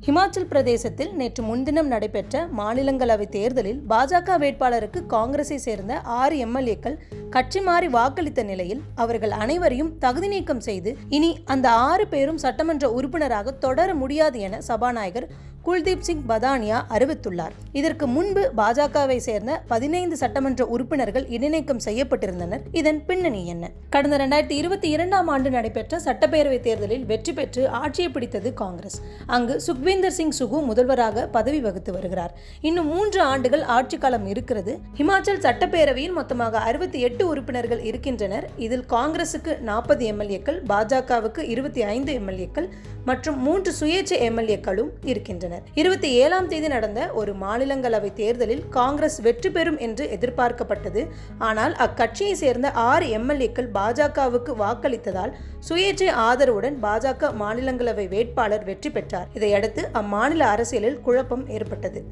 ஹிமாச்சல் பிரதேசத்தில் நேற்று முன்தினம் நடைபெற்ற மாநிலங்களவை தேர்தலில் பாஜக வேட்பாளருக்கு காங்கிரஸை சேர்ந்த ஆறு எம்எல்ஏக்கள் கட்சி மாறி வாக்களித்த நிலையில் அவர்கள் அனைவரையும் தகுதி நீக்கம் செய்து இனி அந்த ஆறு பேரும் சட்டமன்ற உறுப்பினராக தொடர முடியாது என சபாநாயகர் குல்தீப் சிங் பதானியா அறிவித்துள்ளார். இதற்கு முன்பு பாஜகவை சேர்ந்த பதினைந்து சட்டமன்ற உறுப்பினர்கள் இடைநீக்கம் செய்யப்பட்டிருந்தனர். இதன் பின்னணி என்ன? கடந்த இரண்டாயிரத்தி இருபத்தி இரண்டாம் ஆண்டு நடைபெற்ற சட்டப்பேரவை தேர்தலில் வெற்றி பெற்று ஆட்சியை பிடித்தது காங்கிரஸ். அங்கு சுக்வீந்தர் சிங் சுகு முதல்வராக பதவி வகித்து வருகிறார். இன்னும் மூன்று ஆண்டுகள் ஆட்சி காலம் இருக்கிறது. ஹிமாச்சல் சட்டப்பேரவையில் மொத்தமாக அறுபத்தி எட்டு உறுப்பினர்கள் இருக்கின்றனர். இதில் காங்கிரசுக்கு நாற்பது எம்எல்ஏக்கள் பாஜகவுக்கு இருபத்தி ஐந்து எம்எல்ஏக்கள் மற்றும் மூன்று சுயேட்சை எம்எல்ஏக்களும் இருக்கின்றனர். இருபத்தி ஏழாம் தேதி நடந்த ஒரு மாநிலங்களவை தேர்தலில் காங்கிரஸ் வெற்றி பெறும் என்று எதிர்பார்க்கப்பட்டது. ஆனால் அக்கட்சியை சேர்ந்த ஆறு எம்எல்ஏக்கள் பாஜகவுக்கு வாக்களித்ததால் சுயேட்சை ஆதரவுடன் பாஜக மாநிலங்களவை வேட்பாளர் வெற்றி பெற்றார். இதையடுத்து அம்மாநில அரசியலில் குழப்பம் ஏற்பட்டது.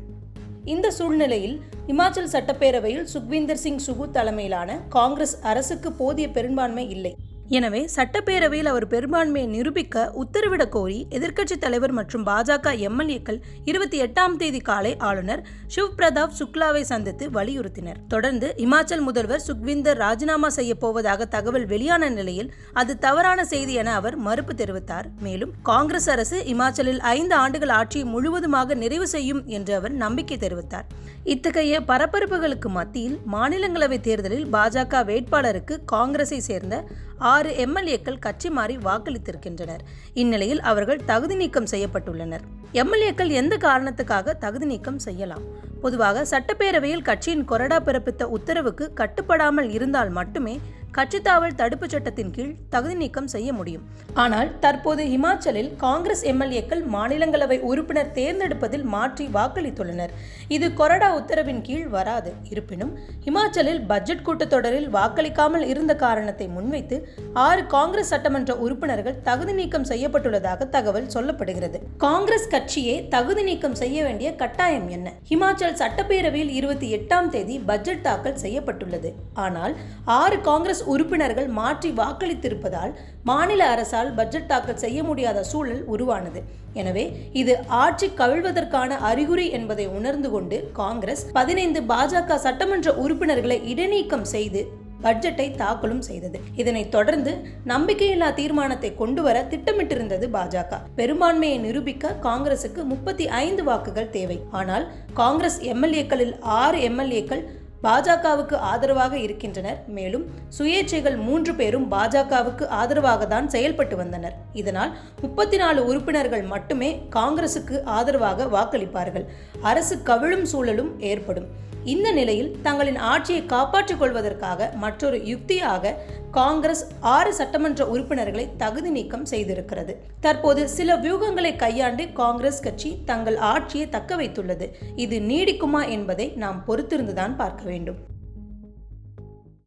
இந்த சூழ்நிலையில் இமாச்சல் சட்டப்பேரவையில் சுக்வீந்தர் சிங் சுகு தலைமையிலான காங்கிரஸ் அரசுக்கு போதிய பெரும்பான்மை இல்லை. எனவே சட்டப்பேரவையில் அவர் பெரும்பான்மையை நிரூபிக்க உத்தரவிட கோரி எதிர்க்கட்சித் தலைவர் மற்றும் பாஜக எம்எல்ஏக்கள் இருபத்தி எட்டாம் தேதி காலை ஆளுநர் சிவ் பிரதாப் சுக்லாவை சந்தித்து வலியுறுத்தினர். தொடர்ந்து இமாச்சல் முதல்வர் சுக்விந்தர் ராஜினாமா செய்ய போவதாக தகவல் வெளியான நிலையில் அது தவறான செய்தி என அவர் மறுப்பு தெரிவித்தார். மேலும் காங்கிரஸ் அரசு இமாச்சலில் ஐந்து ஆண்டுகள் ஆட்சியை முழுவதுமாக நிறைவு செய்யும் என்று அவர் நம்பிக்கை தெரிவித்தார். இத்தகைய பரபரப்புகளுக்கு மத்தியில் மாநிலங்களவை தேர்தலில் பாஜக வேட்பாளருக்கு காங்கிரஸை சேர்ந்த ஆறு எம்எல்ஏக்கள் கட்சி மாறி வாக்களித்திருக்கின்றனர். இந்நிலையில் அவர்கள் தகுதி நீக்கம் செய்யப்பட்டுள்ளனர். எம்எல்ஏக்கள் எந்த காரணத்துக்காக தகுதி நீக்கம் செய்யலாம்? பொதுவாக சட்டப்பேரவையில் கட்சியின் கொறடா பிறப்பித்த உத்தரவுக்கு கட்டுப்படாமல் இருந்தால் மட்டுமே கட்சித்தாவல் தடுப்புச் சட்டத்தின் கீழ் தகுதி நீக்கம் செய்ய முடியும். ஆனால் தற்போது ஹிமாச்சலில் காங்கிரஸ் எம்எல்ஏக்கள் மாநிலங்களவை உறுப்பினர் தேர்ந்தெடுப்பதில் மாற்றி வாக்களித்துள்ளனர். இது கொறடா உத்தரவின் கீழ் வராது. இருப்பினும் இமாச்சலில் பட்ஜெட் கூட்டத்தொடரில் வாக்களிக்காமல் இருந்த காரணத்தை முன்வைத்து ஆறு காங்கிரஸ் சட்டமன்ற உறுப்பினர்கள் தகுதி நீக்கம் செய்யப்பட்டுள்ளதாக தகவல் சொல்லப்படுகிறது. காங்கிரஸ் கட்சியே தகுதி நீக்கம் செய்ய வேண்டிய கட்டாயம் என்ன? ஹிமாச்சல் சட்டப்பேரவையில் இருபத்தி எட்டாம் தேதி பட்ஜெட் தாக்கல் செய்யப்பட்டுள்ளது. ஆனால் ஆறு காங்கிரஸ் உறுப்பினர்கள் மாற்றி வாக்களித்திருப்பதால் மாநில அரசால் பட்ஜெட் தாக்கல் செய்ய முடியாத சூழல் உருவானது. எனவே இது ஆட்சி கவிழ்வதற்கான அறிகுறி என்பதை உணர்ந்து கொண்டு காங்கிரஸ் பதினைந்து பாஜக சட்டமன்ற உறுப்பினர்களை இடைநீக்கம் செய்து பட்ஜெட்டை தாக்கலும் செய்தது. இதனைத் தொடர்ந்து நம்பிக்கையில்லா தீர்மானத்தை கொண்டு வர திட்டமிட்டிருந்தது பாஜக. பெரும்பான்மையை நிரூபிக்க காங்கிரசுக்கு முப்பத்தி ஐந்து வாக்குகள் தேவை. ஆனால் காங்கிரஸ் எம்எல்ஏக்களில் ஆறு எம்எல்ஏக்கள் பாஜகவுக்கு ஆதரவாக இருக்கின்றனர். மேலும் சுயேட்சைகள் மூன்று பேரும் பாஜகவுக்கு ஆதரவாக தான் செயல்பட்டு வந்தனர். இதனால் முப்பத்தி நாலு உறுப்பினர்கள் மட்டுமே காங்கிரசுக்கு ஆதரவாக வாக்களிப்பார்கள். அரசு கவிழும் சூழலும் ஏற்படும். இந்த நிலையில் தங்களின் ஆட்சியை காப்பாற்றிக் கொள்வதற்காக மற்றொரு யுக்தியாக காங்கிரஸ் ஆறு சட்டமன்ற உறுப்பினர்களை தகுதி நீக்கம் செய்திருக்கிறது. தற்போது சில வியூகங்களை கையாண்டு காங்கிரஸ் கட்சி தங்கள் ஆட்சியை தக்க வைத்துள்ளது. இது நீடிக்குமா என்பதை நாம் பொறுத்திருந்துதான் பார்க்க வேண்டும்.